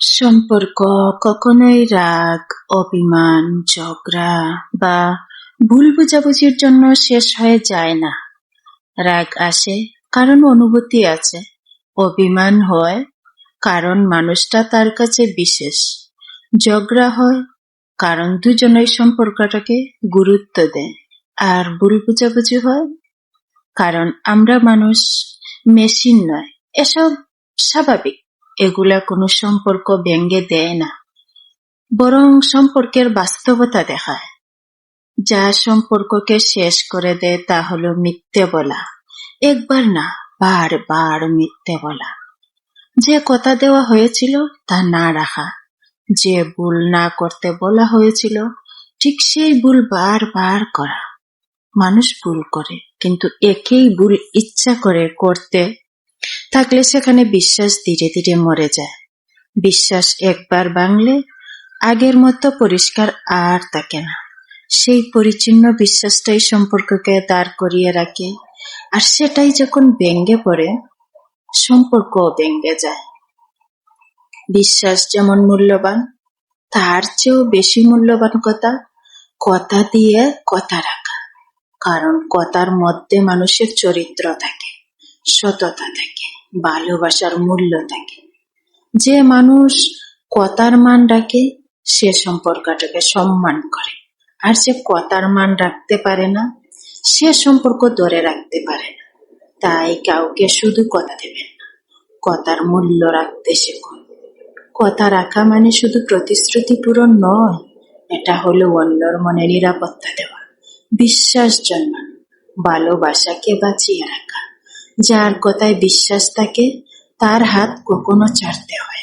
সম্পর্ক কখনোই রাগ, অভিমান, ঝগড়া বা ভুল বোঝাবুঝির জন্য শেষ হয়ে যায় না। রাগ আসে কারণ অনুভূতি আছে, অভিমান হয় কারণ মানুষটা তার কাছে বিশেষ, ঝগড়া হয় কারণ দুজনের সম্পর্কটাকে গুরুত্ব দেয়, আর ভুল বোঝাবুঝি হয় কারণ আমরা মানুষ, মেশিন নয়। এসব স্বাভাবিক, এগুলা কোনো সম্পর্ক ভেঙে দেয় না, বরং সম্পর্কের বাস্তবতা দেখায়। যা সম্পর্ককে শেষ করে দেয় তা হল মিথ্যে বলা, একবার না বারবার মিথ্যে বলা। যে কথা দেওয়া হয়েছিল তা না রাখা, যে ভুল না করতে বলা হয়েছিল ঠিক সেই ভুল বারবার করা। মানুষ ভুল করে কিন্তু একেই ভুল ইচ্ছা করে করতে থাকলে সেখানে বিশ্বাস ধীরে ধীরে মরে যায়। বিশ্বাস একবার ভাঙলে আগের মতো পরিষ্কার আর থাকে না। সেই পরিচ্ছন্ন বিশ্বাসটাই সম্পর্ককে দাঁড় করিয়ে রাখে আর সেটাই যখন ভেঙে পড়ে সম্পর্ক ভেঙে যায়। বিশ্বাস যেমন মূল্যবান, তার চেয়েও বেশি মূল্যবান কথা কথা দিয়ে কথা রাখা কারণ কথার মধ্যে মানুষের চরিত্র থাকে সততা থাকে, ভালোবাসার মূল্য থাকে। যে মানুষ কথার মান রাখে সে সম্পর্কটাকে সম্মান করে। আর যে কথার মান রাখতে পারে না, সে সম্পর্ক ধরে রাখতে পারে না। তাই কাউকে শুধু কথা দেবেন না, কথার মূল্য রাখতে শেখুন। কথা রাখা মানে শুধু প্রতিশ্রুতি পূরণ নয়, এটা হলো অন্যর মনে নিরাপত্তা দেওয়া, বিশ্বাস জন্মানো, ভালোবাসাকে বাঁচিয়ে রাখা। যার কথায় বিশ্বাস থাকে তার হাত কখনো ছাড়তে হয়।